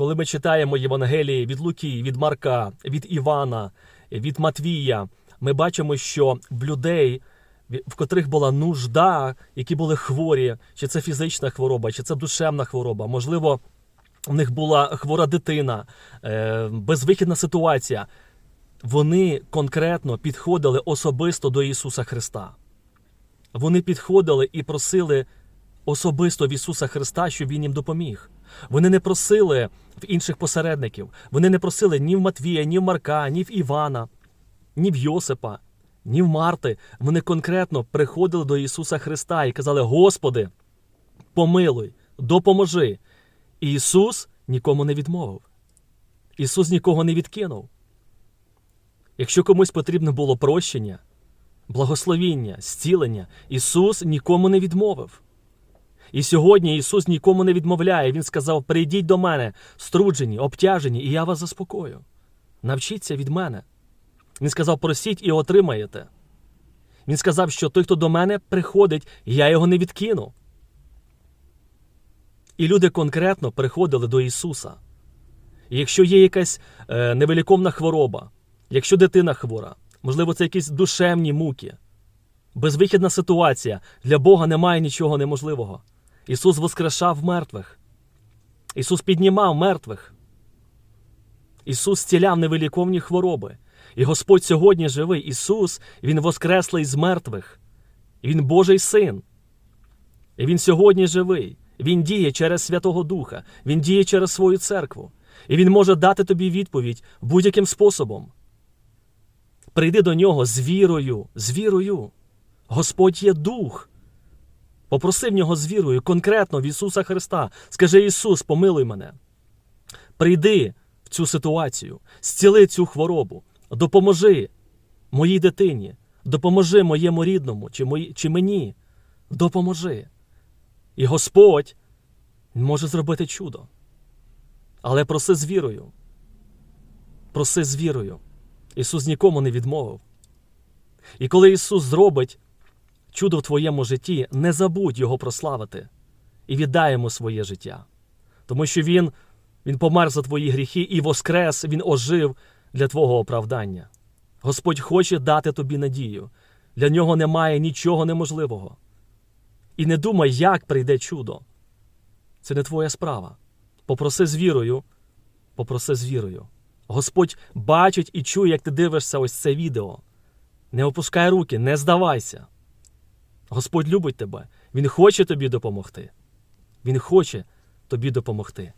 коли ми читаємо Євангелії від Луки, від Марка, від Івана, від Матвія, ми бачимо, що в людей, в котрих була нужда, які були хворі, чи це фізична хвороба, чи це душевна хвороба, можливо, у них була хвора дитина, е, безвихідна ситуація. Вони конкретно підходили особисто до Ісуса Христа. Вони підходили і просили особисто в Ісуса Христа, щоб Він їм допоміг. Вони не просили в інших посередників. Вони не просили ні в Матвія, ні в Марка, ні в Івана, ні в Йосипа, ні в Марти. Вони конкретно приходили до Ісуса Христа і казали: Господи, помилуй, допоможи. І Ісус нікому не відмовив. Ісус нікого не відкинув. Якщо комусь потрібно було прощення, благословіння, зцілення, Ісус нікому не відмовив. І сьогодні Ісус нікому не відмовляє. Він сказав: Прийдіть до мене, струджені, обтяжені, і я вас заспокою. Навчіться від мене. Він сказав: просіть і отримаєте. Він сказав, що той, хто до мене приходить, я його не відкину. І люди конкретно приходили до Ісуса. І якщо є якась е, невеликовна хвороба, якщо дитина хвора, можливо, це якісь душевні муки, безвихідна ситуація, для Бога немає нічого неможливого. Ісус воскрешав мертвих. Ісус піднімав мертвих. Ісус зціляв невиліковні хвороби. І Господь сьогодні живий. Ісус, Він воскреслий з мертвих. Він Божий син. І Він сьогодні живий. Він діє через Святого Духа, Він діє через свою церкву. І Він може дати тобі відповідь будь-яким способом. Прийди до нього з вірою, з вірою. Господь є дух. Попроси в нього з вірою, конкретно в Ісуса Христа. Скажи Ісус, помилуй мене. Прийди в цю ситуацію, зціли цю хворобу, допоможи моїй дитині, допоможи моєму рідному чи, мої, чи мені. Допоможи. І Господь може зробити чудо. Але проси з вірою. Проси з вірою. Ісус нікому не відмовив. І коли Ісус зробить чудо в твоєму житті, не забудь Його прославити і віддай йому своє життя. Тому що Він, Він помер за твої гріхи і воскрес, Він ожив для твого оправдання. Господь хоче дати тобі надію. Для нього немає нічого неможливого. І не думай, як прийде чудо. Це не твоя справа. Попроси з вірою, попроси з вірою. Господь бачить і чує, як ти дивишся ось це відео. Не опускай руки, не здавайся. Господь любить тебе. Він хоче тобі допомогти. Він хоче тобі допомогти.